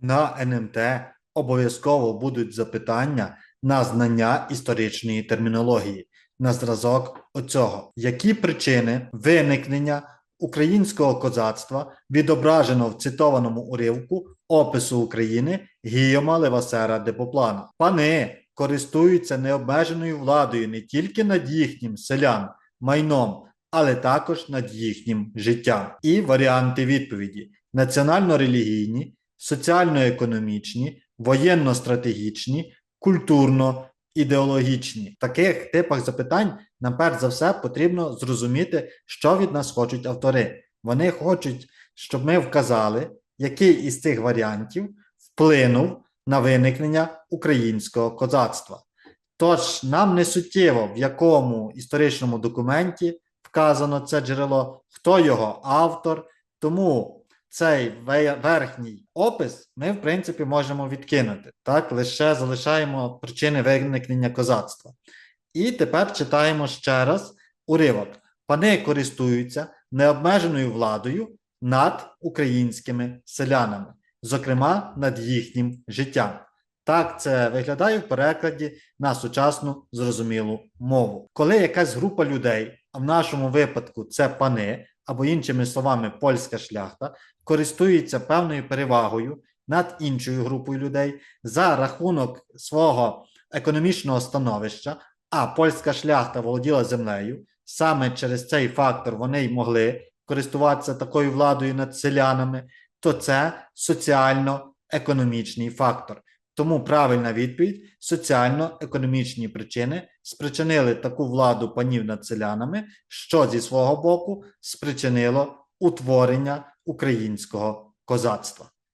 На НМТ обов'язково будуть запитання на знання історичної термінології на зразок оцього. Які причини виникнення українського козацтва відображено в цитованому уривку опису України Гійома Левасера де Поплана? Пани користуються необмеженою владою не тільки над їхнім селян, майном, але також над їхнім життям. І варіанти відповіді: національно-релігійні, соціально-економічні, воєнно-стратегічні, культурно-ідеологічні. В таких типах запитань нам перш за все потрібно зрозуміти, що від нас хочуть автори. Вони хочуть, щоб ми вказали, який із цих варіантів вплинув на виникнення українського козацтва. Тож нам не суттєво, в якому історичному документі вказано це джерело, хто його автор, тому цей верхній опис ми, в принципі, можемо відкинути. Так, лише залишаємо причини виникнення козацтва. І тепер читаємо ще раз уривок. Пани користуються необмеженою владою над українськими селянами, зокрема над їхнім життям. Так це виглядає в перекладі на сучасну зрозумілу мову. Коли якась група людей, а в нашому випадку це пани, або іншими словами, польська шляхта, користується певною перевагою над іншою групою людей за рахунок свого економічного становища, а польська шляхта володіла землею, саме через цей фактор вони й могли користуватися такою владою над селянами, то це соціально-економічний фактор. Тому правильна відповідь: соціально-економічні причини спричинили таку владу панів над селянами, що зі свого боку спричинило утворення українського козацтва.